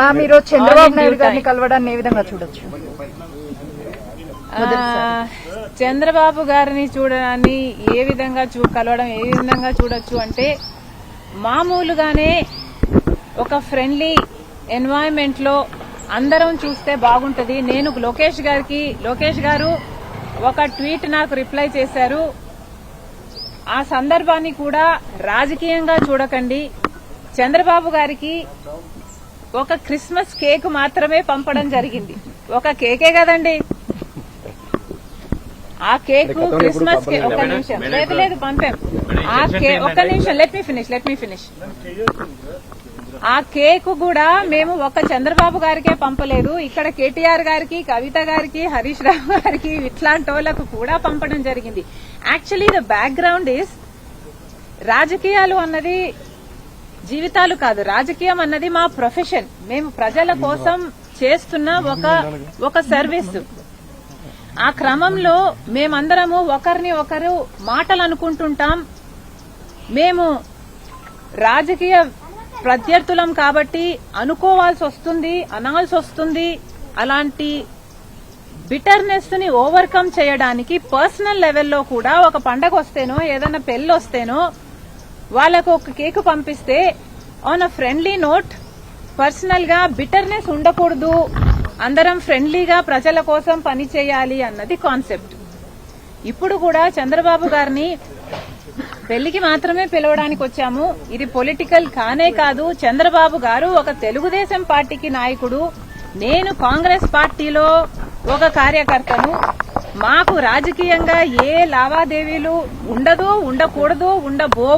మా మీరు చంద్రబాబు నాయుడు గారిని. కలవడాన్ని ఏ విధంగా చూడొచ్చు? చంద్రబాబు గారిని చూడడాన్ని ఏ విధంగా చూ కలవడం ఏ విధంగా చూడొచ్చు అంటే మామూలుగానే ఒక ఫ్రెండ్లీ ఎన్వైరన్మెంట్లో అందరం చూస్తే బాగుంటది. నేను లోకేష్ గారికి లోకేష్ గారు ఒక ట్వీట్ నాకు రిప్లై చేశారు. ఆ సందర్భాన్ని కూడా రాజకీయంగా చూడకండి. చంద్రబాబు గారికి ఒక క్రిస్మస్ కేక్ మాత్రమే పంపడం జరిగింది. ఒక కేకే కదండి. ఆ కేక్ క్రిస్మస్ కేక్ ఒక నిమిషం. లేదు లేదు పంపాం. ఆ కేక్ ఒక్క నిమిషం. Let me finish let me finish ఆ కేక్ కూడా మేము ఒక చంద్రబాబు గారికే పంపలేదు. ఇక్కడ కేటీఆర్ గారికి కవిత గారికి హరీష్ రావు గారికి ఇట్లాంటి వాళ్ళకు కూడా పంపడం జరిగింది. యాక్చువల్లీ ద బ్యాక్గ్రౌండ్ ఇస్ రాజకీయాలు అన్నది జీవితాలు కాదు. రాజకీయం అన్నది మా ప్రొఫెషన్. మేము ప్రజల కోసం చేస్తున్న ఒక ఒక సర్వీస్. ఆ క్రమంలో మేమందరము ఒకరిని ఒకరు మాటలు అనుకుంటుంటాం. మేము రాజకీయ ప్రత్యర్థులం కాబట్టి అనుకోవాల్సి వస్తుంది అనాల్సి వస్తుంది. అలాంటి బిటర్నెస్ని ఓవర్కమ్ చేయడానికి పర్సనల్ లెవెల్లో కూడా ఒక పండగ వస్తేనో ఏదైనా పెళ్ళి వస్తేనో వాళ్ళకు ఒక కేక్ పంపిస్తే ఆన్ అ ఫ్రెండ్లీ నోట్ పర్సనల్గా బిటర్నెస్ ఉండకూడదు. అందరం ఫ్రెండ్లీగా ప్రజల కోసం పని చేయాలి అన్నది కాన్సెప్ట్ ఇప్పుడు కూడా చంద్రబాబు గారిని పెళ్ళికి మాత్రమే పిలవడానికి వచ్చాము. ఇది పొలిటికల్ కానే కాదు. చంద్రబాబు గారు ఒక తెలుగుదేశం పార్టీకి నాయకుడు. నేను కాంగ్రెస్ పార్టీలో ఒక కార్యకర్తను. మాకు రాజకీయంగా ఏ లావాదేవీలు ఉండదు ఉండకూడదు ఉండబోవు